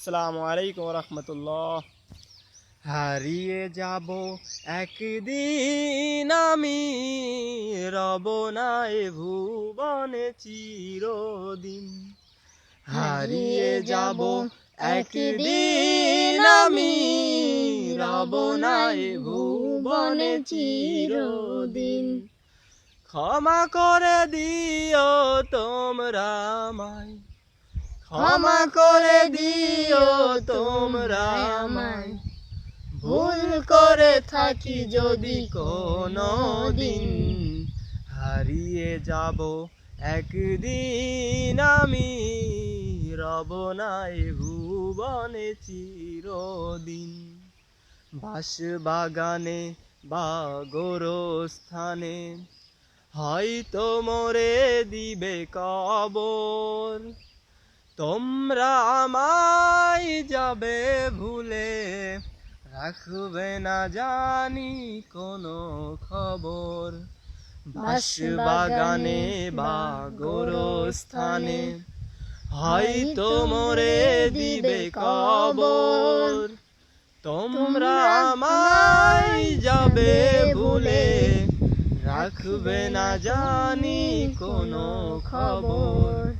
আসসালামু আলাইকুম রহমতুল্লাহ। হারিয়ে যাব একদিন আমি, রব নাই ভুবনে চিরদিন। হারিয়ে যাব একদিন আমি, রব নাই ভুবনে চিরদিন। ক্ষমা করে দিও তোমরা আমায়। ক্ষমা করে দিও তোমরা আমায়। ভুল করে থাকি যদি কোনো দিন হারিয়ে যাব একদিন আমি। রব নাই ভুবনে চিরদিন। বাস বাগানে বা গোরস্থানে হয়তো মরে দিবে কবর। তোমরা আমায় যাবে ভুলে। রাখবে না জানি কোনো খবর। বাস বাগানে বা গোরস্থানে হয়তো মরে দিবে কবর। তোমরা আমায় যাবে ভুলে। রাখবে না জানি কোনো খবর।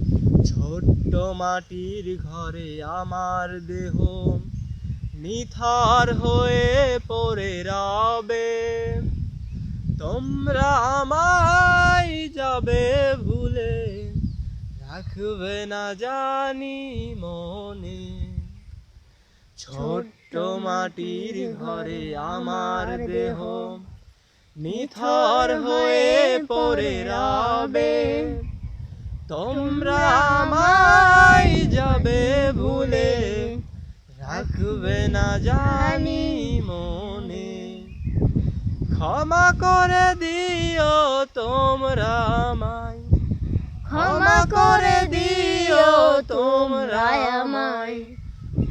ছোট্ট মাটির ঘরে আমার দেহ নিথর হয়ে পড়ে রবে। তোমরা আমায় যাবে ভুলে, রাখবে না জানি মনে। ছোট্ট মাটির ঘরে আমার দেহ নিথর হয়ে পড়ে রবে। তোমরা আমায় যাবে ভুলে রাখবে না জানি মনে। ক্ষমা করে দিও তোমরা আমায়। ক্ষমা করে দিও তোমরা আমায়।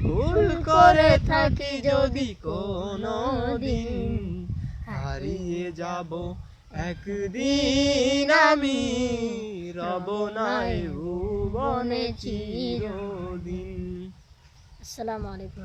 ভুল করে থাকি যদি কোনো দিন হারিয়ে যাব একদিন আমি। রব নাই ভুবনে চিরদিন। আসসালামু আলাইকুম